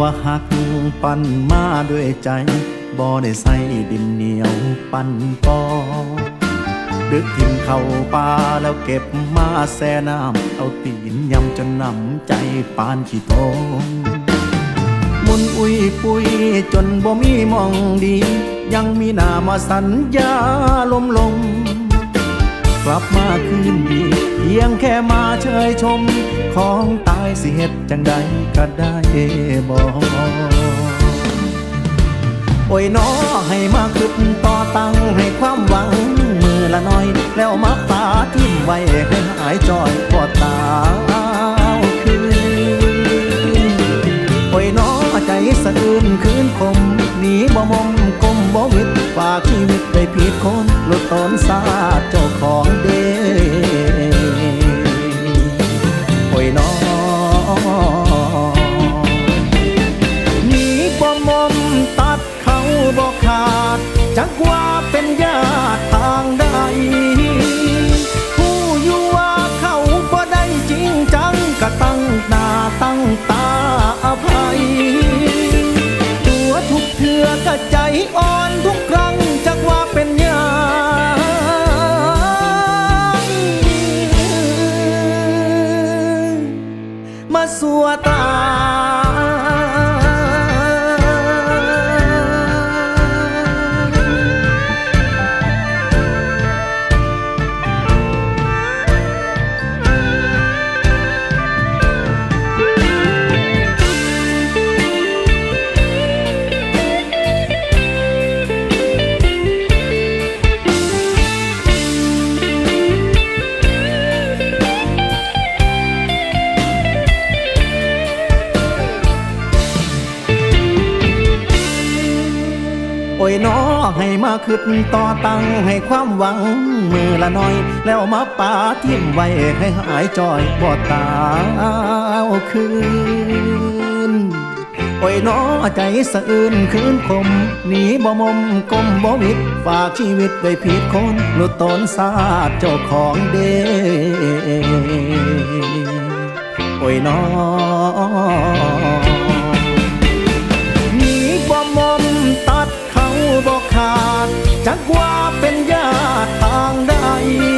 ว่าหักปั่นมาด้วยใจบ่ได้ใส่ดินเหนียวปั่นปอดึกทิมเข้าป่าแล้วเก็บมาแซ่น้ำเอาตีนยำจนนำใจปานขี้โตงมุนอุ้ยปุยจนบ่มีมองดี ยังมีหน้ามาสัญญาลมลง กลับมาคืนดี พียงแค่มาเชยชม ของตายสิเหตุจังใดก็ได้บอกโอ้ยน้อให้มาคืดต่อตั้งให้ความหวัง มือละน้อย แล้วมาปาทิ้มไว้ให้หายจอยปอดตาคืนโอ้ยน้อใจสะอื้นคืนคมหนีบ่มมกลมบ่วิดฝากชีวิตไปผิดคนหลุดตนสาเจ้าของเด น้อมีบ่มอมตัดเขาบ่ขาด จักว่าเป็นญาติทางใด ผู้อยู่ว่าเขาบ่ได้จริงจังก็ตั้ง มาสัวตา ยน้อให้มาคืดต่อตั้งให้ความหวังมือละน้อย แล้วมาปาทิ้มไว้ให้หายจอยบ่ตาวคืนโอ้ยน้อใจสะอื้นคืนคมหนีบ่มมกลมบ่วิดฝากชีวิตไว้ผิดคนหลุดตนสาดเจ้าของเด้โอ้ยน้อ you.